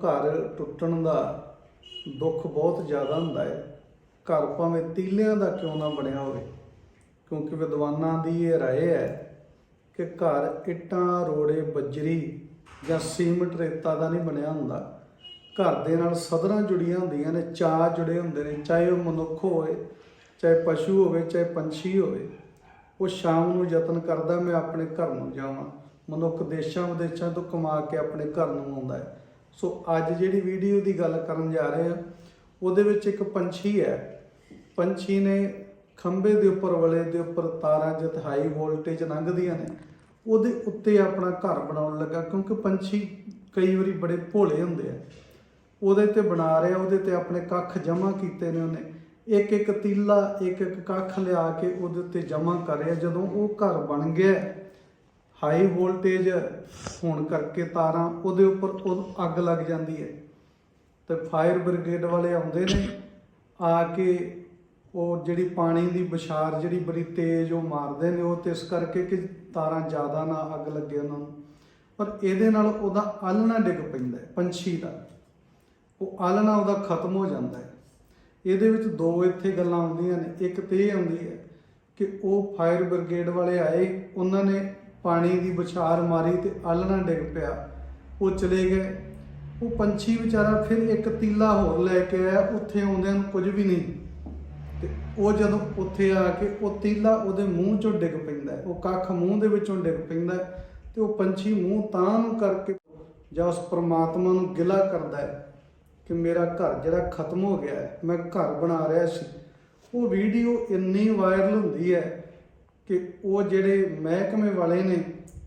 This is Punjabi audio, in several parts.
ਘਰ ਟੁੱਟਣ ਦਾ ਦੁੱਖ ਬਹੁਤ ਜ਼ਿਆਦਾ ਹੁੰਦਾ ਹੈ। ਘਰ ਭਾਵੇਂ ਤੀਲਿਆਂ ਦਾ ਕਿਉਂ ਨਾ ਬਣਿਆ ਹੋਵੇ, ਕਿਉਂਕਿ ਵਿਦਵਾਨਾਂ ਦੀ ਇਹ ਰਾਏ ਹੈ ਕਿ ਘਰ ਇੱਟਾਂ, ਰੋੜੇ, ਬੱਜਰੀ ਜਾਂ ਸੀਮਟ ਰੇਤਾ ਦਾ ਨਹੀਂ ਬਣਿਆ ਹੁੰਦਾ। ਘਰ ਦੇ ਨਾਲ ਸਦਰਾਂ ਜੁੜੀਆਂ ਹੁੰਦੀਆਂ ਨੇ, ਚਾਅ ਜੁੜੇ ਹੁੰਦੇ ਨੇ, ਚਾਹੇ ਉਹ ਮਨੁੱਖ ਹੋਵੇ, ਚਾਹੇ ਪਸ਼ੂ ਹੋਵੇ, ਚਾਹੇ ਪੰਛੀ ਹੋਵੇ। ਉਹ ਸ਼ਾਮ ਨੂੰ ਯਤਨ ਕਰਦਾ, ਮੈਂ ਆਪਣੇ ਘਰ ਨੂੰ ਜਾਵਾਂ। ਮਨੁੱਖ ਦੇਸ਼ਾਂ ਵਿਦੇਸ਼ਾਂ ਤੋਂ ਕਮਾ ਕੇ ਆਪਣੇ ਘਰ ਨੂੰ ਆਉਂਦਾ ਹੈ। ਸੋ ਅੱਜ ਜਿਹੜੀ ਵੀਡੀਓ ਦੀ ਗੱਲ ਕਰਨ ਜਾ ਰਹੇ ਆ ਉਹਦੇ ਵਿੱਚ ਇੱਕ ਪੰਛੀ ਹੈ। ਪੰਛੀ ਨੇ ਖੰਭੇ ਦੇ ਉੱਪਰ, ਵਲੇ ਦੇ ਉੱਪਰ ਤਾਰਾਂ ਜਿਤ ਹਾਈ ਵੋਲਟੇਜ ਲੰਘਦੀਆਂ ਨੇ। ਉਹਦੇ ਉੱਤੇ ਆਪਣਾ ਘਰ ਬਣਾਉਣ ਲੱਗਾ, ਕਿਉਂਕਿ ਪੰਛੀ ਕਈ ਵਾਰੀ ਬੜੇ ਭੋਲੇ ਹੁੰਦੇ ਆ। ਉਹਦੇ ਤੇ ਬਣਾ ਰਿਹਾ, ਉਹਦੇ ਤੇ ਆਪਣੇ ਕੱਖ ਜਮ੍ਹਾਂ ਕੀਤੇ ਨੇ ਉਹਨੇ। ਇੱਕ ਇੱਕ ਤੀਲਾ, ਇੱਕ ਇੱਕ ਕੱਖ ਲਿਆ ਕੇ ਉਹਦੇ ਉੱਤੇ ਜਮ੍ਹਾਂ ਕਰ ਰਿਹਾ, ਜਦੋਂ ਉਹ ਘਰ ਬਣ ਗਿਆ। ਹਾਈ ਵੋਲਟੇਜ ਹੋਣ ਕਰਕੇ ਤਾਰਾਂ ਉਹਦੇ ਉੱਪਰ ਉਹ ਅੱਗ ਲੱਗ ਜਾਂਦੀ ਹੈ। ਤੇ ਫਾਇਰ ਬ੍ਰਿਗੇਡ ਵਾਲੇ ਆਉਂਦੇ ਨੇ, ਆ ਕੇ ਉਹ ਜਿਹੜੀ ਪਾਣੀ ਦੀ ਬੁਛਾਰ ਜਿਹੜੀ ਬੜੀ ਤੇਜ਼ ਉਹ ਮਾਰਦੇ ਨੇ, ਉਹ ਤੇ ਇਸ ਕਰਕੇ ਕਿ ਤਾਰਾਂ ਜ਼ਿਆਦਾ ਨਾ ਅੱਗ ਲੱਗੇ ਉਹਨਾਂ ਨੂੰ। ਪਰ ਇਹਦੇ ਨਾਲ ਉਹਦਾ ਆਲਣਾ ਡਿੱਗ ਪੈਂਦਾ ਹੈ, ਪੰਛੀ ਦਾ। ਉਹ ਆਲਣਾ ਉਹਦਾ ਖਤਮ ਹੋ ਜਾਂਦਾ ਹੈ। ਇਹਦੇ ਵਿੱਚ ਦੋ ਇੱਥੇ ਗੱਲਾਂ ਆਉਂਦੀਆਂ ਨੇ। ਇੱਕ ਤੇ ਇਹ ਆਉਂਦੀ ਹੈ ਕਿ ਉਹ ਫਾਇਰ ਬ੍ਰਿਗੇਡ ਵਾਲੇ ਆਏ, ਉਹਨਾਂ ਨੇ ਪਾਣੀ ਦੀ ਬੁਛਾਰ ਮਾਰੀ ਤੇ ਆਲਣਾ ਡਿੱਗ ਪਿਆ। ਉਹ ਚਲੇ ਗਏ। ਉਹ ਪੰਛੀ ਵਿਚਾਰਾ ਫਿਰ ਇੱਕ ਤੀਲਾ ਹੋਰ ਲੈ ਕੇ ਆਇਆ। ਉੱਥੇ ਆਉਂਦਿਆਂ ਨੂੰ ਕੁਝ ਵੀ ਨਹੀਂ। ਤੇ ਉਹ ਜਦੋਂ ਉੱਥੇ ਆ ਕੇ ਉਹ ਤੀਲਾ ਉਹਦੇ ਮੂੰਹ ਚੋਂ ਡਿੱਗ ਪੈਂਦਾ ਉਹ ਕੱਖ ਮੂੰਹ ਦੇ ਵਿੱਚੋਂ ਡਿੱਗ ਪੈਂਦਾ ਹੈ ਤੇ ਉਹ ਪੰਛੀ ਮੂੰਹ ਤਾਂ ਨੂੰ ਕਰਕੇ ਜਾਂ ਉਸ ਪ੍ਰਮਾਤਮਾ ਨੂੰ ਗਿਲਾ ਕਰਦਾ ਹੈ ਕਿ ਮੇਰਾ ਘਰ ਜਿਹੜਾ ਖਤਮ ਹੋ ਗਿਆ ਮੈਂ ਘਰ ਬਣਾ ਰਿਹਾ ਸੀ। ਉਹ ਵੀਡੀਓ ਇੰਨੀ ਵਾਇਰਲ ਹੁੰਦੀ ਹੈ ਕਿ ਉਹ ਜਿਹੜੇ ਮਹਿਕਮੇ ਵਾਲੇ ਨੇ,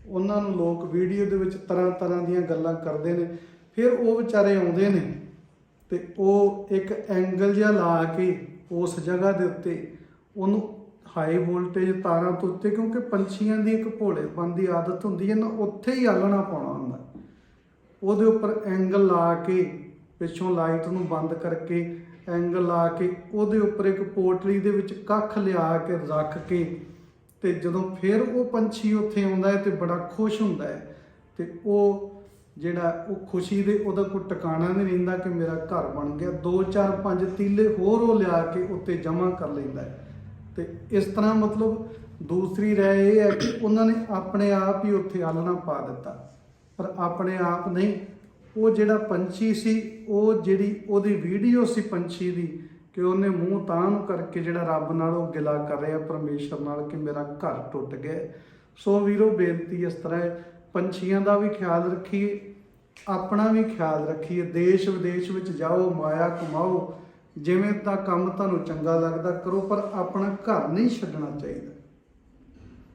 ਉਹਨਾਂ ਨੂੰ ਲੋਕ ਵੀਡੀਓ ਦੇ ਵਿੱਚ ਤਰ੍ਹਾਂ ਤਰ੍ਹਾਂ ਦੀਆਂ ਗੱਲਾਂ ਕਰਦੇ ਨੇ, ਫਿਰ ਉਹ ਵਿਚਾਰੇ ਆਉਂਦੇ ਨੇ ਤੇ ਉਹ ਇੱਕ ਐਂਗਲ ਜਿਹਾ ਲਾ ਕੇ ਉਸ ਜਗ੍ਹਾ ਦੇ ਉੱਤੇ ਉਹਨੂੰ ਹਾਈ ਵੋਲਟੇਜ ਤਾਰਾਂ ਤੋਂ ਉੱਤੇ, ਕਿਉਂਕਿ ਪੰਛੀਆਂ ਦੀ ਇੱਕ ਭੋਲੇਪਨ ਦੀ ਆਦਤ ਹੁੰਦੀ ਹੈ ਨਾ, ਉੱਥੇ ਹੀ ਆਲਣਾ ਪਾਉਣਾ ਹੁੰਦਾ। ਉਹਦੇ ਉੱਪਰ ਐਂਗਲ ਲਾ ਕੇ ਪਿੱਛੋਂ ਲਾਈਟ ਨੂੰ ਬੰਦ ਕਰਕੇ ਐਂਗਲ ਲਾ ਕੇ ਉਹਦੇ ਉੱਪਰ ਇੱਕ ਪੋਟਲੀ ਦੇ ਵਿੱਚ ਕੱਖ ਲਿਆ ਕੇ ਰੱਖ ਕੇ ਤੇ ਜਦੋਂ ਫਿਰ ਉਹ ਪੰਛੀ ਉੱਥੇ ਆਉਂਦਾ ਹੈ ਤੇ ਬੜਾ ਖੁਸ਼ ਹੁੰਦਾ ਹੈ ਤੇ ਉਹ ਜਿਹੜਾ ਉਹ ਖੁਸ਼ੀ ਦੇ ਉਹਦਾ ਕੋਈ ਟਿਕਾਣਾ ਨਹੀਂ ਰਹਿੰਦਾ ਕਿ ਮੇਰਾ ਘਰ ਬਣ ਗਿਆ। 2 4 5 ਤੀਲੇ ਹੋਰ ਉਹ ਲਿਆ ਕੇ ਉੱਤੇ ਜਮ੍ਹਾਂ ਕਰ ਲੈਂਦਾ ਹੈ। ਤੇ ਇਸ ਤਰ੍ਹਾਂ ਮਤਲਬ ਦੂਸਰੀ ਰਾਏ ਇਹ ਹੈ ਕਿ ਉਹਨਾਂ ਨੇ ਆਪਣੇ ਆਪ ਹੀ ਉੱਥੇ ਆਲਣਾ ਪਾ ਦਿੱਤਾ। ਪਰ ਆਪਣੇ ਆਪ ਨਹੀਂ, ਉਹ ਜਿਹੜਾ ਪੰਛੀ ਸੀ, ਉਹ ਜਿਹੜੀ ਉਹਦੀ ਵੀਡੀਓ ਸੀ ਪੰਛੀ ਦੀ ਕਿ ਉਹਨੇ ਮੂੰਹ ਤਾਂ ਨੂੰ ਕਰਕੇ ਜਿਹੜਾ ਰੱਬ ਨਾਲ ਉਹ ਗਿਲਾ ਕਰ ਰਿਹਾ ਪਰਮੇਸ਼ਰ ਨਾਲ ਕਿ ਮੇਰਾ ਘਰ ਟੁੱਟ ਗਿਆ। ਸੋ ਵੀਰੋ, ਬੇਨਤੀ ਇਸ ਤਰ੍ਹਾਂ ਹੈ, ਪੰਛੀਆਂ ਦਾ ਵੀ ਖਿਆਲ ਰੱਖੀਏ, ਆਪਣਾ ਵੀ ਖਿਆਲ ਰੱਖੀਏ, ਦੇਸ਼ ਵਿਦੇਸ਼ ਵਿੱਚ ਜਾਓ, ਮਾਇਆ ਕਮਾਓ, ਜਿਵੇਂ ਤਾਂ ਕੰਮ ਤੁਹਾਨੂੰ ਚੰਗਾ ਲੱਗਦਾ ਕਰੋ, ਪਰ ਆਪਣਾ ਘਰ ਨਹੀਂ ਛੱਡਣਾ ਚਾਹੀਦਾ।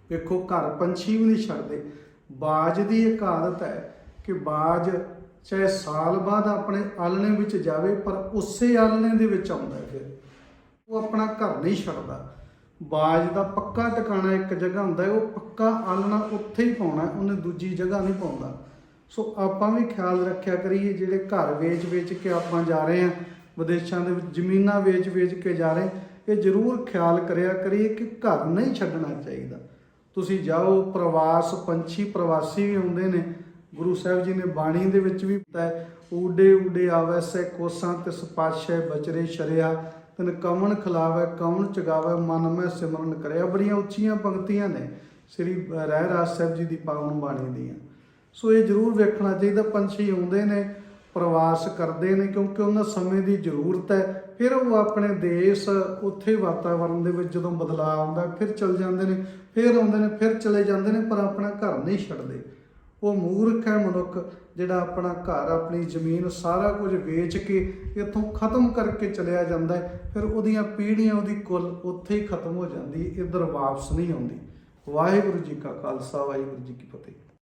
ਵੇਖੋ, ਘਰ ਪੰਛੀ ਵੀ ਨਹੀਂ ਛੱਡਦੇ। ਬਾਜ ਦੀ ਇੱਕ ਆਦਤ ਹੈ ਕਿ ਬਾਜ ਚਾਹੇ ਸਾਲ ਬਾਅਦ ਆਪਣੇ ਆਲਣੇ ਵਿੱਚ ਜਾਵੇ, ਪਰ ਉਸੇ ਆਲਣੇ ਦੇ ਵਿੱਚ ਆਉਂਦਾ ਫਿਰ। ਉਹ ਆਪਣਾ ਘਰ ਨਹੀਂ ਛੱਡਦਾ। ਬਾਜ ਦਾ ਪੱਕਾ ਟਿਕਾਣਾ ਇੱਕ ਜਗ੍ਹਾ ਹੁੰਦਾ ਹੈ, ਉਹ ਪੱਕਾ ਆਲਣਾ ਉੱਥੇ ਹੀ ਪਾਉਣਾ ਉਹਨੇ ਦੂਜੀ ਜਗ੍ਹਾ ਨਹੀਂ ਪਾਉਂਦਾ। ਸੋ ਆਪਾਂ ਵੀ ਖਿਆਲ ਰੱਖਿਆ ਕਰੀਏ, ਜਿਹੜੇ ਘਰ ਵੇਚ-ਵੇਚ ਕੇ ਆਪਾਂ ਜਾ ਰਹੇ ਹਾਂ, ਵਿਦੇਸ਼ਾਂ ਦੇ ਵਿੱਚ ਜ਼ਮੀਨਾਂ ਵੇਚ-ਵੇਚ ਕੇ ਜਾ ਰਹੇ ਇਹ ਜ਼ਰੂਰ ਖਿਆਲ ਕਰਿਆ ਕਰੀਏ ਕਿ ਘਰ ਨਹੀਂ ਛੱਡਣਾ ਚਾਹੀਦਾ। ਤੁਸੀਂ ਜਾਓ, ਪ੍ਰਵਾਸ, ਪੰਛੀ ਪ੍ਰਵਾਸੀ ਵੀ ਹੁੰਦੇ ਨੇ ਗੁਰੂ ਸਾਹਿਬ ਜੀ ਨੇ ਬਾਣੀ ਦੇ ਵਿੱਚ ਵੀ ਕੀਤਾ ਊਡੇ ਊਡੇ ਆਵੈ ਸੈ ਕੋਸਾਂ ਤਿਸ ਪਾਸ਼ੈ ਬਚਰੇ ਸ਼ਰਿਆ, ਤਨ ਕਵਣ ਖਿਲਾਵੈ ਕਵਣ ਚਗਾਵੈ, ਮਨ ਮੈਂ ਸਿਮਰਨ ਕਰਿਆ। ਬੜੀਆਂ ਉੱਚੀਆਂ ਪੰਕਤੀਆਂ ਨੇ ਸ੍ਰੀ ਰਹਿ ਰਾਜ ਸਾਹਿਬ ਜੀ ਦੀ ਪਾਵਨ ਬਾਣੀ ਦੀਆਂ। ਸੋ ਇਹ ਜ਼ਰੂਰ ਵੇਖਣਾ ਚਾਹੀਦਾ, ਪੰਛੀ ਆਉਂਦੇ ਨੇ, ਪ੍ਰਵਾਸ ਕਰਦੇ ਨੇ, ਕਿਉਂਕਿ ਉਹਨਾਂ ਸਮੇਂ ਦੀ ਜ਼ਰੂਰਤ ਹੈ। ਫਿਰ ਉਹ ਆਪਣੇ ਦੇਸ਼, ਉੱਥੇ ਵਾਤਾਵਰਣ ਦੇ ਵਿੱਚ ਜਦੋਂ ਬਦਲਾਅ ਆਉਂਦਾ, ਫਿਰ ਚਲ ਜਾਂਦੇ ਨੇ, ਫਿਰ ਆਉਂਦੇ ਨੇ, ਫਿਰ ਚਲੇ ਜਾਂਦੇ ਨੇ, ਪਰ ਆਪਣਾ ਘਰ ਨਹੀਂ ਛੱਡਦੇ। ਉਹ ਮੂਰਖ ਹੈ ਮਨੁੱਖ, ਜਿਹੜਾ ਆਪਣਾ ਘਰ, ਆਪਣੀ ਜ਼ਮੀਨ, ਸਾਰਾ ਕੁਝ ਵੇਚ ਕੇ ਇੱਥੋਂ ਖਤਮ ਕਰਕੇ ਚਲਿਆ ਜਾਂਦਾ ਹੈ। ਫਿਰ ਉਹਦੀਆਂ ਪੀੜ੍ਹੀਆਂ, ਉਹਦੀ ਕੁੱਲ ਉੱਥੇ ਹੀ ਖਤਮ ਹੋ ਜਾਂਦੀ ਇੱਧਰ ਵਾਪਸ ਨਹੀਂ ਆਉਂਦੀ। ਵਾਹਿਗੁਰੂ ਜੀ ਕਾ ਖਾਲਸਾ, ਵਾਹਿਗੁਰੂ ਜੀ ਕੀ ਫਤਿਹ।